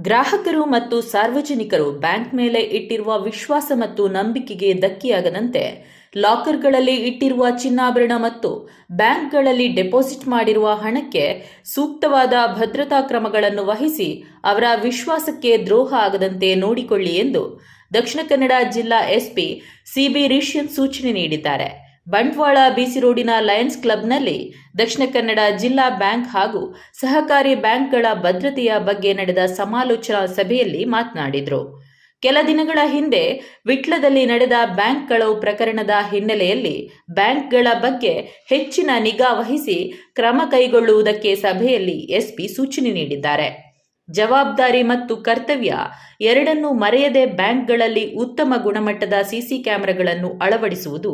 ಗ್ರಾಹಕರು ಮತ್ತು ಸಾರ್ವಜನಿಕರು ಬ್ಯಾಂಕ್ ಮೇಲೆ ಇಟ್ಟಿರುವ ವಿಶ್ವಾಸ ಮತ್ತು ನಂಬಿಕೆಗೆ ಧಕ್ಕೆಯಾಗದಂತೆ ಲಾಕರ್ಗಳಲ್ಲಿ ಇಟ್ಟಿರುವ ಚಿನ್ನಾಭರಣ ಮತ್ತು ಬ್ಯಾಂಕ್ಗಳಲ್ಲಿ ಡೆಪಾಸಿಟ್ ಮಾಡಿರುವ ಹಣಕ್ಕೆ ಸೂಕ್ತವಾದ ಭದ್ರತಾ ಕ್ರಮಗಳನ್ನು ವಹಿಸಿ ಅವರ ವಿಶ್ವಾಸಕ್ಕೆ ದ್ರೋಹ ಆಗದಂತೆ ನೋಡಿಕೊಳ್ಳಿ ಎಂದು ದಕ್ಷಿಣ ಕನ್ನಡ ಜಿಲ್ಲಾ ಎಸ್ಪಿ ಸಿಬಿ ರಿಷ್ಯನ್ ಸೂಚನೆ ನೀಡಿದ್ದಾರೆ. ಬಂಟ್ವಾಳ ಬಿಸಿ ರೋಡಿನ ಲಯನ್ಸ್ ಕ್ಲಬ್ನಲ್ಲಿ ದಕ್ಷಿಣ ಕನ್ನಡ ಜಿಲ್ಲಾ ಬ್ಯಾಂಕ್ ಹಾಗೂ ಸಹಕಾರಿ ಬ್ಯಾಂಕ್ಗಳ ಭದ್ರತೆಯ ಬಗ್ಗೆ ನಡೆದ ಸಮಾಲೋಚನಾ ಸಭೆಯಲ್ಲಿ ಮಾತನಾಡಿದರು. ಕೆಲ ದಿನಗಳ ಹಿಂದೆ ವಿಟ್ಲದಲ್ಲಿ ನಡೆದ ಬ್ಯಾಂಕ್ ಕಳವು ಪ್ರಕರಣದ ಹಿನ್ನೆಲೆಯಲ್ಲಿ ಬ್ಯಾಂಕ್ಗಳ ಬಗ್ಗೆ ಹೆಚ್ಚಿನ ನಿಗಾ ವಹಿಸಿ ಕ್ರಮ ಕೈಗೊಳ್ಳುವುದಕ್ಕೆ ಸಭೆಯಲ್ಲಿ ಎಸ್ಪಿ ಸೂಚನೆ ನೀಡಿದ್ದಾರೆ. ಜವಾಬ್ದಾರಿ ಮತ್ತು ಕರ್ತವ್ಯ ಎರಡನ್ನೂ ಮರೆಯದೆ ಬ್ಯಾಂಕ್ಗಳಲ್ಲಿ ಉತ್ತಮ ಗುಣಮಟ್ಟದ ಸಿಸಿ ಕ್ಯಾಮೆರಾಗಳನ್ನು ಅಳವಡಿಸುವುದು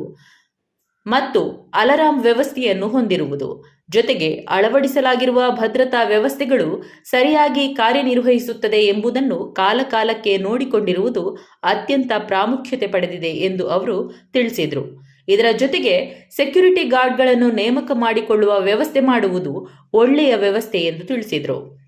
ಮತ್ತು ಅಲಾರಾಂ ವ್ಯವಸ್ಥೆಯನ್ನು ಹೊಂದಿರುವುದು. ಜೊತೆಗೆ ಅಳವಡಿಸಲಾಗಿರುವ ಭದ್ರತಾ ವ್ಯವಸ್ಥೆಗಳು ಸರಿಯಾಗಿ ಕಾರ್ಯನಿರ್ವಹಿಸುತ್ತದೆ ಎಂಬುದನ್ನು ಕಾಲಕಾಲಕ್ಕೆ ನೋಡಿಕೊಂಡಿರುವುದು ಅತ್ಯಂತ ಪ್ರಾಮುಖ್ಯತೆ ಪಡೆದಿದೆ ಎಂದು ಅವರು ತಿಳಿಸಿದರು. ಇದರ ಜೊತೆಗೆ ಸೆಕ್ಯುರಿಟಿ ಗಾರ್ಡ್ಗಳನ್ನು ನೇಮಕ ಮಾಡಿಕೊಳ್ಳುವ ವ್ಯವಸ್ಥೆ ಮಾಡುವುದು ಒಳ್ಳೆಯ ವ್ಯವಸ್ಥೆ ಎಂದು ತಿಳಿಸಿದರು.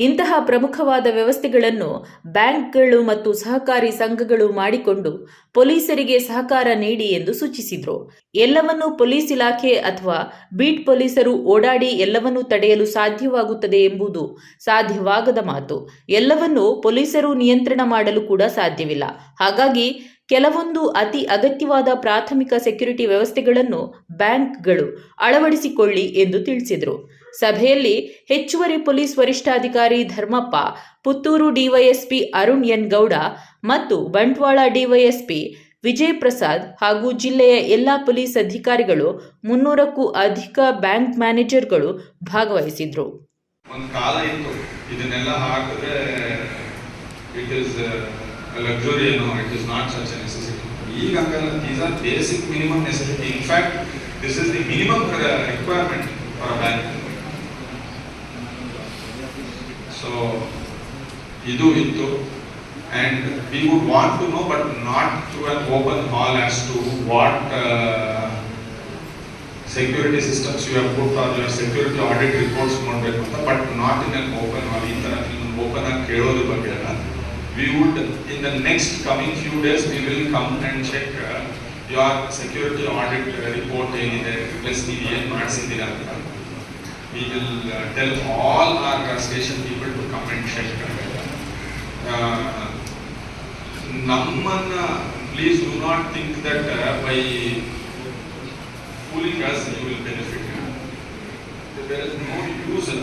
ಇಂತಹ ಪ್ರಮುಖವಾದ ವ್ಯವಸ್ಥೆಗಳನ್ನು ಬ್ಯಾಂಕ್ಗಳು ಮತ್ತು ಸಹಕಾರಿ ಸಂಘಗಳು ಮಾಡಿಕೊಂಡು ಪೊಲೀಸರಿಗೆ ಸಹಕಾರ ನೀಡಿ ಎಂದು ಸೂಚಿಸಿದರು. ಎಲ್ಲವನ್ನೂ ಪೊಲೀಸ್ ಇಲಾಖೆ ಅಥವಾ ಬೀಟ್ ಪೊಲೀಸರು ಓಡಾಡಿ ಎಲ್ಲವನ್ನೂ ತಡೆಯಲು ಸಾಧ್ಯವಾಗುತ್ತದೆ ಎಂಬುದು ಸಾಧ್ಯವಾಗದ ಮಾತು. ಎಲ್ಲವನ್ನೂ ಪೊಲೀಸರು ನಿಯಂತ್ರಣ ಮಾಡಲು ಕೂಡ ಸಾಧ್ಯವಿಲ್ಲ. ಹಾಗಾಗಿ ಕೆಲವೊಂದು ಅತಿ ಅಗತ್ಯವಾದ ಪ್ರಾಥಮಿಕ ಸೆಕ್ಯುರಿಟಿ ವ್ಯವಸ್ಥೆಗಳನ್ನು ಬ್ಯಾಂಕ್ಗಳು ಅಳವಡಿಸಿಕೊಳ್ಳಿ ಎಂದು ತಿಳಿಸಿದರು. ಸಭೆಯಲ್ಲಿ ಹೆಚ್ಚುವರಿ ಪೊಲೀಸ್ ವರಿಷ್ಠಾಧಿಕಾರಿ ಧರ್ಮಪ್ಪ, ಪುತ್ತೂರು ಡಿವೈಎಸ್ಪಿ ಅರುಣ್ ಎನ್ ಗೌಡ ಮತ್ತು ಬಂಟ್ವಾಳ ಡಿವೈಎಸ್ಪಿ ವಿಜಯ್ ಪ್ರಸಾದ್ ಹಾಗೂ ಜಿಲ್ಲೆಯ ಎಲ್ಲ ಪೊಲೀಸ್ ಅಧಿಕಾರಿಗಳು, ಮುನ್ನೂರಕ್ಕೂ ಅಧಿಕ ಬ್ಯಾಂಕ್ ಮ್ಯಾನೇಜರ್ಗಳು ಭಾಗವಹಿಸಿದ್ರು. ಈಗ these are basic minimum necessity in fact this is the minimum requirement for bank so ಇದು ಇತ್ತು and we would want to know but not through an open hall as to what uh, security systems you have put or your security audit reports ನೋಡಬೇಕು ಅಂತ but not in an open hall ಈ ಥರ open ಆಗಿ ಕೇಳೋದ್ರ ಬಗ್ಗೆ ಅಲ್ಲ we would in the next coming few days we will come and check your security audit report ಏನಿದೆ plus ನೀವು ಏನು ಮಾಡಿಸಿದ್ದೀರಾ ಅಂತ we will tell all our station people to come and check ನಮ್ಮನ್ನ please do not think that by fooling us, you will benefit. There is no use of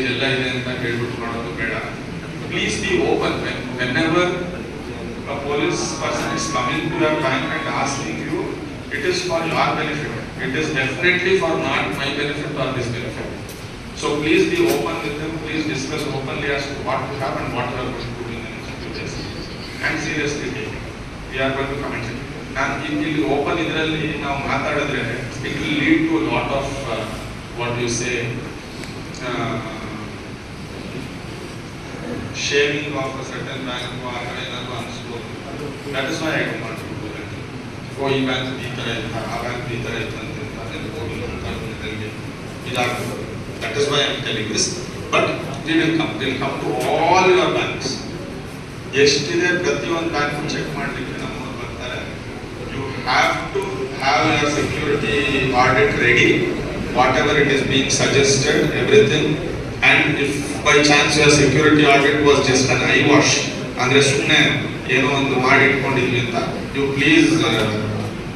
ಇದೆಲ್ಲ ಇದೆ ಅಂತ ಹೇಳ್ಬಿಟ್ಟು ಮಾಡೋದು ಬೇಡ. Please be open when whenever a police person is coming to your bank and asking you, it is for your benefit. It is definitely for not my benefit or this benefit. So please be open with them, please discuss openly as to what to have and what you are going to do in the next few days. And seriously take it. We are going to comment it. ನಾನು ಇಲ್ಲಿ open ಇದರಲ್ಲಿ ನಾವು ಮಾತಾಡಿದ್ರೆ it will lead to lot of what you say saving of certain bank ಆ ಥರ ಏನಾದ್ರು ಅನಿಸ್ಬೋದು that is why I don't want to do that ಓ ಈ bank ಈ ಥರ ಇತ್ತ ಆ ಬ್ಯಾಂಕ್ ಈ ಥರ ಇತ್ತಂತೆ ಅದನ್ನು ಹೋಗಿ ಕಾನೂನಿನಲ್ಲಿ ಇದಾಗ್ತದೆ that is why I am telling this but we will come will come to all your banks ಎಷ್ಟಿದೆ ಪ್ರತಿಯೊಂದು ಬ್ಯಾಂಕ್ ಚೆಕ್ ಮಾಡಲಿಕ್ಕೆ ನಮ್ಮವ್ರು ಬರ್ತಾರೆ you have to have your security audit ready whatever it is being suggested everything and if by chance your security audit was just an I wash ಅಂದ್ರೆ ಸುಮ್ಮನೆ ಏನೋ ಒಂದು ಮಾಡಿ ಇಟ್ಕೊಂಡಿದ್ವಿ ಅಂತ. You please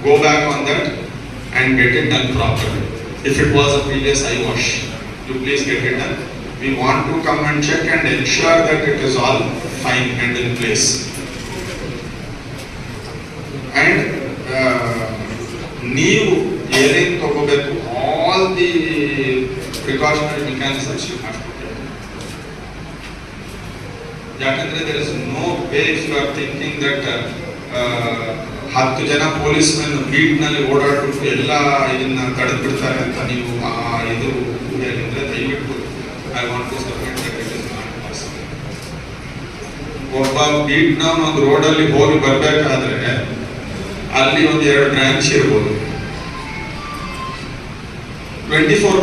go back on that and get it done properly if it was a previous eye wash you please get it done we want to come and check and ensure that it is all fine and in place. And uh, ನೀವು ಏನೇನು ತಗೋಬೇಕು all the precautionary mechanisms you have to ಯಾಕಂದ್ರೆ there is no way if you are thinking that ಹತ್ತು ಜನ police men ಬೀಟ್ನಲ್ಲಿ ಓಡಾಡ್ಬಿಟ್ಟು ಎಲ್ಲ ಇದನ್ನ ತಡೆದು ಬಿಡ್ತಾರೆ ಅಂತ ನೀವು ಆ ಇದು ಹೇಳಿದ್ರೆ ದಯವಿಟ್ಟು I want to submit that it is not possible ಒಬ್ಬ ಬೀಟ್ ಒಂದು ರೋಡಲ್ಲಿ ಹೋಗಿ ಬರ್ಬೇಕಾದ್ರೆ ಅಲ್ಲಿ ಒಂದು ಎರಡು ಬ್ರಾಂಚ್ ಇರ್ಬೋದು. Twenty four